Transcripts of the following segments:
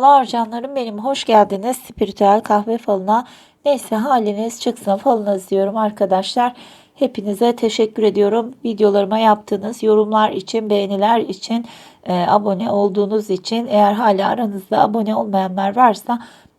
Merhabalar canlarım benim. Hoş geldiniz. Spiritüel kahve falına. Neyse haliniz çıksın falınız diyorum arkadaşlar. Hepinize teşekkür ediyorum. Videolarıma yaptığınız yorumlar için beğeniler için e, abone olduğunuz için eğer hala aranızda abone olmayanlar varsa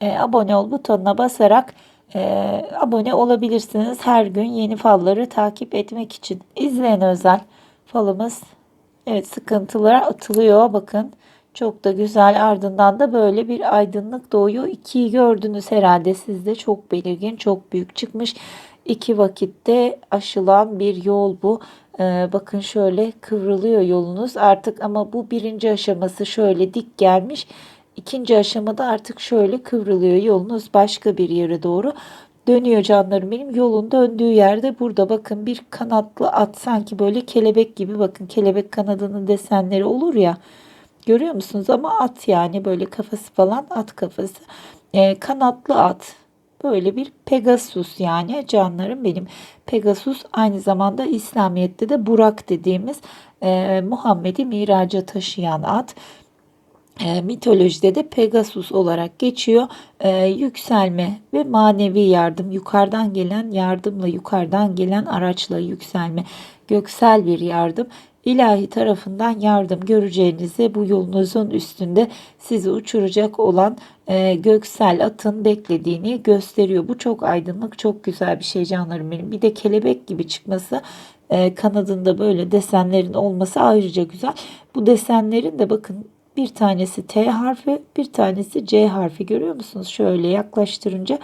e, abone ol butonuna basarak e, abone olabilirsiniz. Her gün yeni falları takip etmek için. İzleyen özel falımız Evet sıkıntılara atılıyor. Bakın. Çok da güzel ardından da böyle bir aydınlık doğuyor. İkiyi gördünüz herhalde sizde çok belirgin çok büyük çıkmış. İki vakitte aşılan bir yol bu. Ee, bakın şöyle kıvrılıyor yolunuz artık ama bu birinci aşaması şöyle dik gelmiş. İkinci aşamada artık şöyle kıvrılıyor yolunuz başka bir yere doğru dönüyor canlarım benim. Yolun döndüğü yerde burada bakın bir kanatlı at sanki böyle kelebek gibi bakın kelebek kanadının desenleri olur ya. Görüyor musunuz ama at yani böyle kafası falan at kafası. Ee, kanatlı at. Böyle bir Pegasus yani canlarım benim. Pegasus aynı zamanda İslamiyet'te de Burak dediğimiz e, Muhammed'i miraca taşıyan at. E, mitolojide de Pegasus olarak geçiyor. E, yükselme ve manevi yardım, yukarıdan gelen yardımla, yukarıdan gelen araçla yükselme, göksel bir yardım. İlahi tarafından yardım göreceğinizi bu yolunuzun üstünde sizi uçuracak olan e, göksel atın beklediğini gösteriyor. Bu çok aydınlık, çok güzel bir şey canlarım benim. Bir de kelebek gibi çıkması e, kanadında böyle desenlerin olması ayrıca güzel. Bu desenlerin de bakın bir tanesi T harfi, bir tanesi C harfi görüyor musunuz? Şöyle yaklaştırınca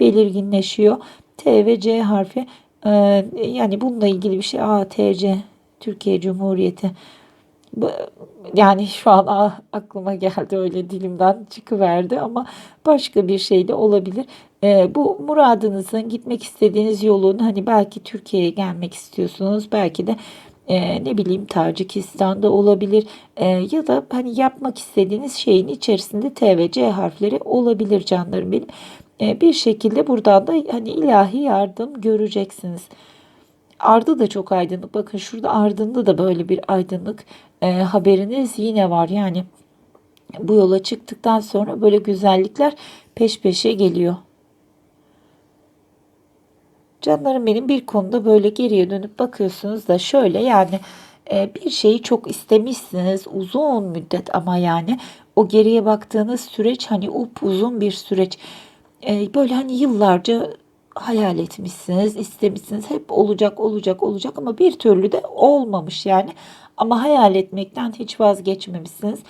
belirginleşiyor. T ve C harfi e, yani bununla ilgili bir şey A, T, C Türkiye Cumhuriyeti yani şu an aklıma geldi öyle dilimden çıkıverdi ama başka bir şey de olabilir. E, bu muradınızın gitmek istediğiniz yolun hani belki Türkiye'ye gelmek istiyorsunuz belki de e, ne bileyim Tacikistan'da olabilir e, ya da hani yapmak istediğiniz şeyin içerisinde T ve C harfleri olabilir canlarım benim. E, bir şekilde buradan da hani ilahi yardım göreceksiniz. Ardı da çok aydınlık. Bakın şurada ardında da böyle bir aydınlık e, haberiniz yine var. Yani bu yola çıktıktan sonra böyle güzellikler peş peşe geliyor. Canlarım benim bir konuda böyle geriye dönüp bakıyorsunuz da şöyle yani e, bir şeyi çok istemişsiniz uzun müddet ama yani o geriye baktığınız süreç hani uzun bir süreç. E, böyle hani yıllarca hayal etmişsiniz, istemişsiniz. Hep olacak, olacak, olacak ama bir türlü de olmamış yani. Ama hayal etmekten hiç vazgeçmemişsiniz.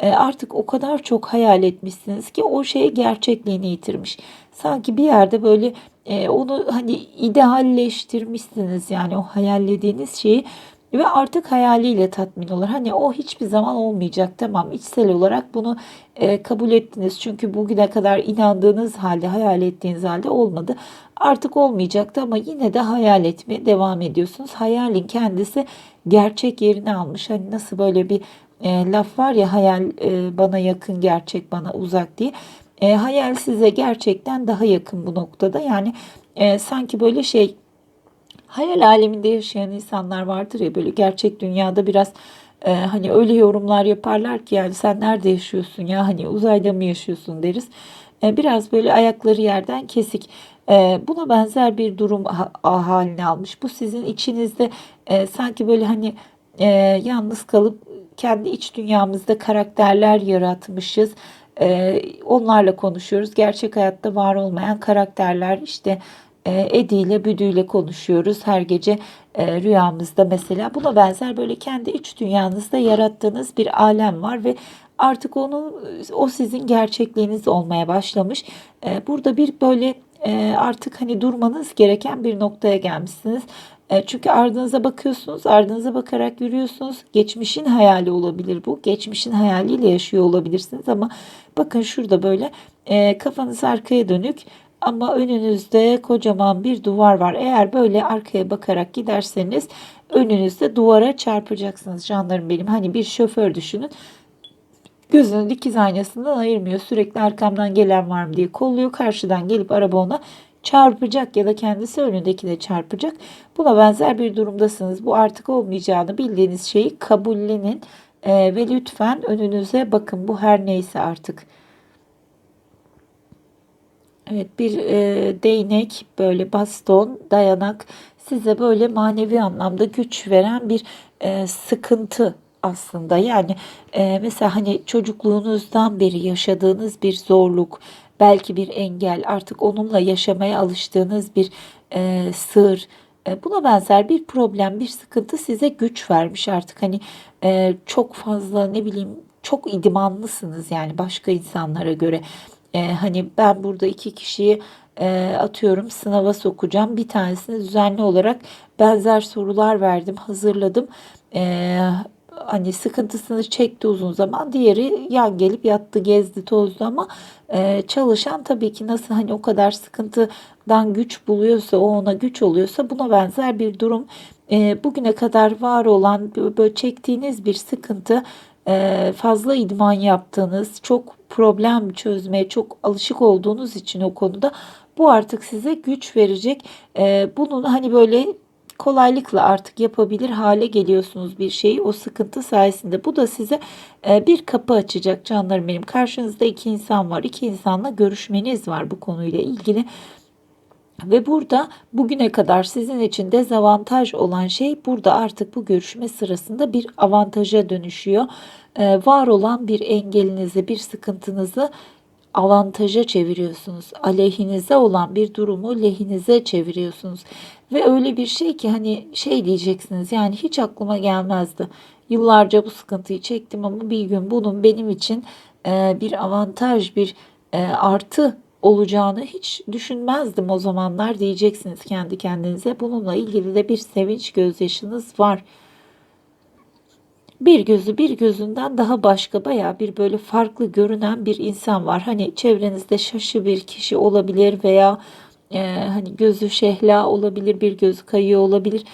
E, artık o kadar çok hayal etmişsiniz ki o şey gerçekliğini yitirmiş. Sanki bir yerde böyle e, onu hani idealleştirmişsiniz yani o hayallediğiniz şeyi ve artık hayaliyle tatmin olur. Hani o hiçbir zaman olmayacak tamam içsel olarak bunu e, kabul ettiniz. Çünkü bugüne kadar inandığınız halde hayal ettiğiniz halde olmadı. Artık olmayacaktı ama yine de hayal etmeye devam ediyorsunuz. Hayalin kendisi gerçek yerini almış. Hani nasıl böyle bir e, laf var ya hayal e, bana yakın gerçek bana uzak diye. E, hayal size gerçekten daha yakın bu noktada. Yani e, sanki böyle şey hayal aleminde yaşayan insanlar vardır ya böyle gerçek dünyada biraz e, hani öyle yorumlar yaparlar ki yani sen nerede yaşıyorsun ya hani uzayda mı yaşıyorsun deriz. E, biraz böyle ayakları yerden kesik. E, buna benzer bir durum ha, haline almış. Bu sizin içinizde e, sanki böyle hani e, yalnız kalıp kendi iç dünyamızda karakterler yaratmışız. E, onlarla konuşuyoruz. Gerçek hayatta var olmayan karakterler işte e, Edi ile Büdü ile konuşuyoruz her gece rüyamızda mesela. Buna benzer böyle kendi iç dünyanızda yarattığınız bir alem var ve artık onu o sizin gerçekliğiniz olmaya başlamış. Burada bir böyle e, artık hani durmanız gereken bir noktaya gelmişsiniz. E, çünkü ardınıza bakıyorsunuz, ardınıza bakarak yürüyorsunuz. Geçmişin hayali olabilir bu. Geçmişin hayaliyle yaşıyor olabilirsiniz ama bakın şurada böyle e, kafanız arkaya dönük ama önünüzde kocaman bir duvar var. Eğer böyle arkaya bakarak giderseniz önünüzde duvara çarpacaksınız canlarım benim. Hani bir şoför düşünün. Gözünü dikiz aynasından ayırmıyor. Sürekli arkamdan gelen var mı diye kolluyor. Karşıdan gelip araba ona çarpacak ya da kendisi önündekine çarpacak. Buna benzer bir durumdasınız. Bu artık olmayacağını bildiğiniz şeyi kabullenin e, ve lütfen önünüze bakın. Bu her neyse artık Evet bir e, değnek böyle baston dayanak size böyle manevi anlamda güç veren bir e, sıkıntı aslında. Yani e, mesela hani çocukluğunuzdan beri yaşadığınız bir zorluk, belki bir engel, artık onunla yaşamaya alıştığınız bir e, sır, e, buna benzer bir problem, bir sıkıntı size güç vermiş artık. Hani e, çok fazla ne bileyim çok idmanlısınız yani başka insanlara göre. E, hani ben burada iki kişiyi e, atıyorum sınava sokacağım. Bir tanesini düzenli olarak benzer sorular verdim, hazırladım. E, hani sıkıntısını çekti uzun zaman. Diğeri yan gelip yattı, gezdi, tozdu ama e, çalışan tabii ki nasıl hani o kadar sıkıntıdan güç buluyorsa, o ona güç oluyorsa buna benzer bir durum. E, bugüne kadar var olan böyle çektiğiniz bir sıkıntı e, fazla idman yaptığınız, çok problem çözmeye çok alışık olduğunuz için o konuda bu artık size güç verecek. E, bunun hani böyle kolaylıkla artık yapabilir hale geliyorsunuz bir şeyi o sıkıntı sayesinde. Bu da size e, bir kapı açacak canlarım benim. Karşınızda iki insan var. İki insanla görüşmeniz var bu konuyla ilgili. Ve burada bugüne kadar sizin için dezavantaj olan şey burada artık bu görüşme sırasında bir avantaja dönüşüyor. Ee, var olan bir engelinizi, bir sıkıntınızı avantaja çeviriyorsunuz. Aleyhinize olan bir durumu lehinize çeviriyorsunuz. Ve öyle bir şey ki hani şey diyeceksiniz yani hiç aklıma gelmezdi. Yıllarca bu sıkıntıyı çektim ama bir gün bunun benim için e, bir avantaj, bir e, artı olacağını hiç düşünmezdim o zamanlar diyeceksiniz kendi kendinize. Bununla ilgili de bir sevinç gözyaşınız var. Bir gözü bir gözünden daha başka baya bir böyle farklı görünen bir insan var. Hani çevrenizde şaşı bir kişi olabilir veya e, hani gözü şehla olabilir, bir gözü kayıyor olabilir.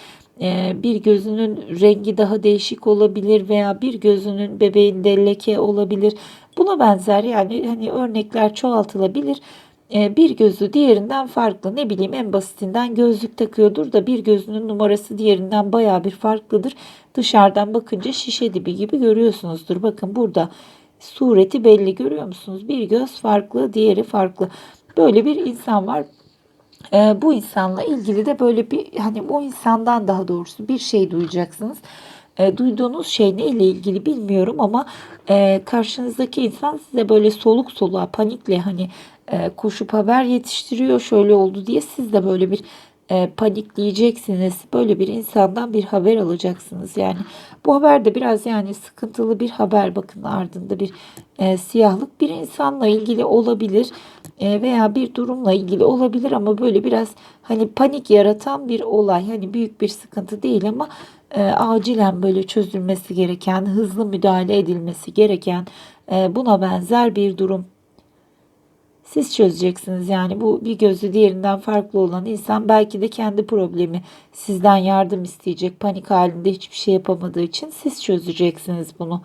E, bir gözünün rengi daha değişik olabilir veya bir gözünün bebeğinde leke olabilir. Buna benzer yani hani örnekler çoğaltılabilir. E, bir gözü diğerinden farklı. Ne bileyim en basitinden gözlük takıyordur da bir gözünün numarası diğerinden baya bir farklıdır. Dışarıdan bakınca şişe dibi gibi görüyorsunuzdur. Bakın burada sureti belli görüyor musunuz? Bir göz farklı, diğeri farklı. Böyle bir insan var. E, bu insanla ilgili de böyle bir hani bu insandan daha doğrusu bir şey duyacaksınız. E, duyduğunuz şey ne ile ilgili bilmiyorum ama e, karşınızdaki insan size böyle soluk soluğa panikle hani e, koşup haber yetiştiriyor şöyle oldu diye siz de böyle bir e, panikleyeceksiniz. Böyle bir insandan bir haber alacaksınız. Yani bu haber de biraz yani sıkıntılı bir haber. Bakın ardında bir e, siyahlık bir insanla ilgili olabilir e, veya bir durumla ilgili olabilir ama böyle biraz hani panik yaratan bir olay. Hani büyük bir sıkıntı değil ama e, acilen böyle çözülmesi gereken, hızlı müdahale edilmesi gereken e, buna benzer bir durum. Siz çözeceksiniz yani bu bir gözü diğerinden farklı olan insan belki de kendi problemi sizden yardım isteyecek panik halinde hiçbir şey yapamadığı için siz çözeceksiniz bunu.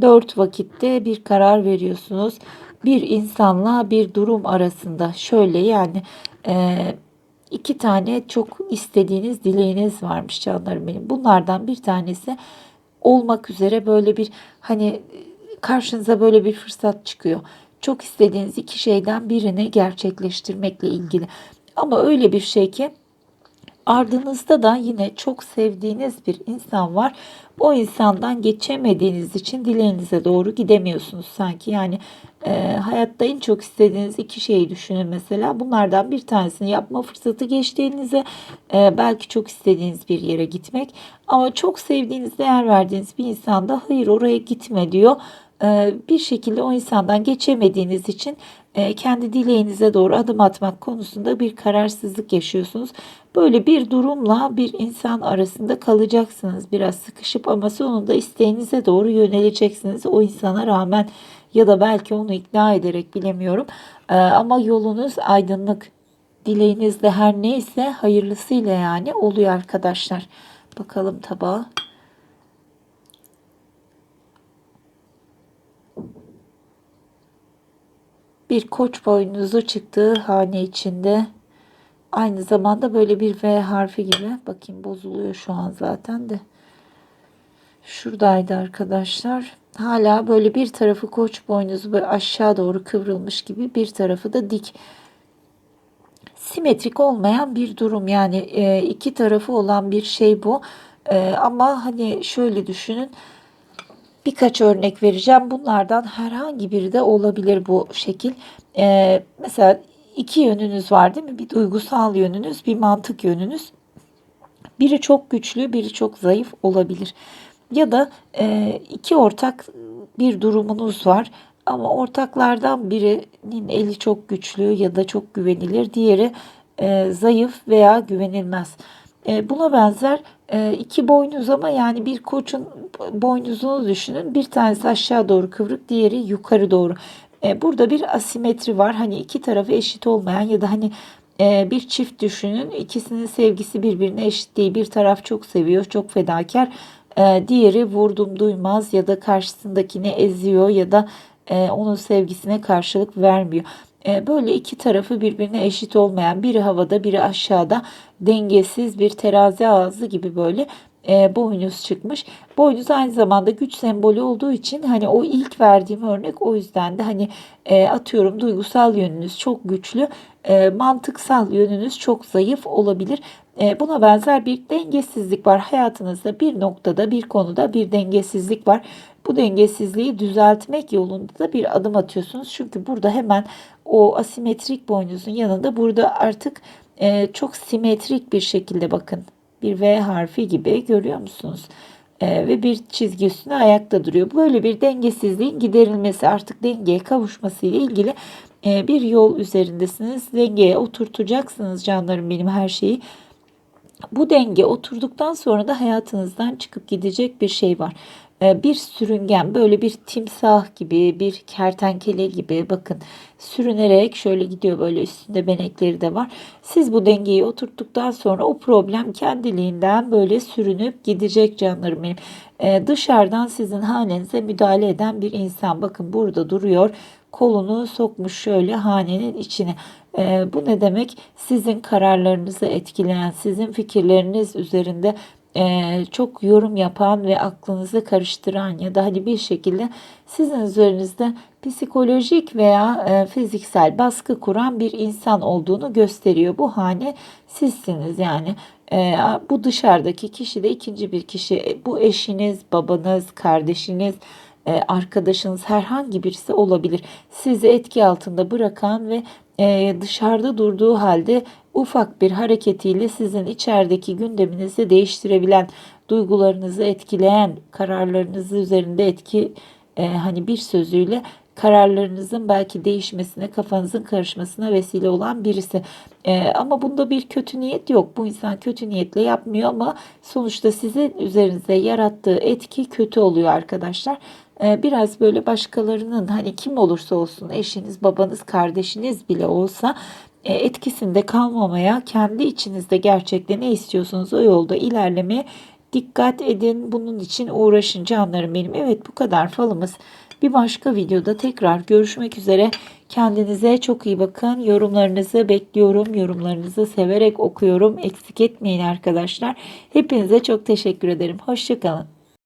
Dört vakitte bir karar veriyorsunuz. Bir insanla bir durum arasında şöyle yani e, iki tane çok istediğiniz dileğiniz varmış canlarım benim. Bunlardan bir tanesi olmak üzere böyle bir hani karşınıza böyle bir fırsat çıkıyor çok istediğiniz iki şeyden birini gerçekleştirmekle ilgili. Ama öyle bir şey ki ardınızda da yine çok sevdiğiniz bir insan var. O insandan geçemediğiniz için dileğinize doğru gidemiyorsunuz sanki. Yani e, hayatta en çok istediğiniz iki şeyi düşünün mesela. Bunlardan bir tanesini yapma fırsatı geçtiğinize e, belki çok istediğiniz bir yere gitmek. Ama çok sevdiğiniz, değer verdiğiniz bir insan da hayır oraya gitme diyor bir şekilde o insandan geçemediğiniz için e, kendi dileğinize doğru adım atmak konusunda bir kararsızlık yaşıyorsunuz. Böyle bir durumla bir insan arasında kalacaksınız biraz sıkışıp ama sonunda isteğinize doğru yöneleceksiniz o insana rağmen ya da belki onu ikna ederek bilemiyorum. Ee, ama yolunuz aydınlık. Dileğiniz de her neyse hayırlısıyla yani oluyor arkadaşlar. Bakalım tabağa. Bir koç boynuzu çıktığı hane içinde. Aynı zamanda böyle bir V harfi gibi. Bakayım bozuluyor şu an zaten de. Şuradaydı arkadaşlar. Hala böyle bir tarafı koç boynuzu böyle aşağı doğru kıvrılmış gibi bir tarafı da dik. Simetrik olmayan bir durum yani e, iki tarafı olan bir şey bu. E, ama hani şöyle düşünün. Birkaç örnek vereceğim. Bunlardan herhangi biri de olabilir bu şekil. E, mesela iki yönünüz var değil mi? Bir duygusal yönünüz, bir mantık yönünüz. Biri çok güçlü, biri çok zayıf olabilir. Ya da e, iki ortak bir durumunuz var ama ortaklardan birinin eli çok güçlü ya da çok güvenilir, diğeri e, zayıf veya güvenilmez. E, buna benzer e, iki boynuz ama yani bir koçun boynuzunu düşünün. Bir tanesi aşağı doğru kıvrık, diğeri yukarı doğru. E, burada bir asimetri var. Hani iki tarafı eşit olmayan ya da hani e, bir çift düşünün. İkisinin sevgisi birbirine eşit değil. Bir taraf çok seviyor, çok fedakar. E, diğeri vurdum duymaz ya da karşısındakini eziyor ya da e, onun sevgisine karşılık vermiyor. E, böyle iki tarafı birbirine eşit olmayan biri havada biri aşağıda dengesiz bir terazi ağzı gibi böyle e, boynuz çıkmış. Boynuz aynı zamanda güç sembolü olduğu için hani o ilk verdiğim örnek o yüzden de hani e, atıyorum duygusal yönünüz çok güçlü, mantıksal yönünüz çok zayıf olabilir. Buna benzer bir dengesizlik var hayatınızda bir noktada bir konuda bir dengesizlik var. Bu dengesizliği düzeltmek yolunda da bir adım atıyorsunuz. Çünkü burada hemen o asimetrik boynuzun yanında burada artık e, çok simetrik bir şekilde bakın bir V harfi gibi görüyor musunuz? E, ve bir çizgi üstüne ayakta duruyor. Böyle bir dengesizliğin giderilmesi artık dengeye kavuşması ile ilgili e, bir yol üzerindesiniz. Dengeye oturtacaksınız canlarım benim her şeyi. Bu denge oturduktan sonra da hayatınızdan çıkıp gidecek bir şey var. Ee, bir sürüngen böyle bir timsah gibi bir kertenkele gibi bakın sürünerek şöyle gidiyor böyle üstünde benekleri de var. Siz bu dengeyi oturttuktan sonra o problem kendiliğinden böyle sürünüp gidecek canlarım benim. Ee, dışarıdan sizin halinize müdahale eden bir insan bakın burada duruyor kolunu sokmuş şöyle hanenin içine. Ee, bu ne demek? Sizin kararlarınızı etkileyen, sizin fikirleriniz üzerinde e, çok yorum yapan ve aklınızı karıştıran ya da hani bir şekilde sizin üzerinizde psikolojik veya e, fiziksel baskı kuran bir insan olduğunu gösteriyor. Bu hane sizsiniz yani. E, bu dışarıdaki kişi de ikinci bir kişi. Bu eşiniz, babanız, kardeşiniz, e, arkadaşınız herhangi birisi olabilir. Sizi etki altında bırakan ve e, dışarıda durduğu halde ufak bir hareketiyle sizin içerideki gündeminizi değiştirebilen, duygularınızı etkileyen, kararlarınızı üzerinde etki e, hani bir sözüyle kararlarınızın belki değişmesine, kafanızın karışmasına vesile olan birisi. Ee, ama bunda bir kötü niyet yok. Bu insan kötü niyetle yapmıyor ama sonuçta sizin üzerinize yarattığı etki kötü oluyor arkadaşlar. Ee, biraz böyle başkalarının hani kim olursa olsun eşiniz, babanız, kardeşiniz bile olsa etkisinde kalmamaya, kendi içinizde gerçekten ne istiyorsunuz o yolda ilerlemeye dikkat edin. Bunun için uğraşın canlarım benim. Evet bu kadar falımız. Bir başka videoda tekrar görüşmek üzere. Kendinize çok iyi bakın. Yorumlarınızı bekliyorum. Yorumlarınızı severek okuyorum. Eksik etmeyin arkadaşlar. Hepinize çok teşekkür ederim. Hoşçakalın.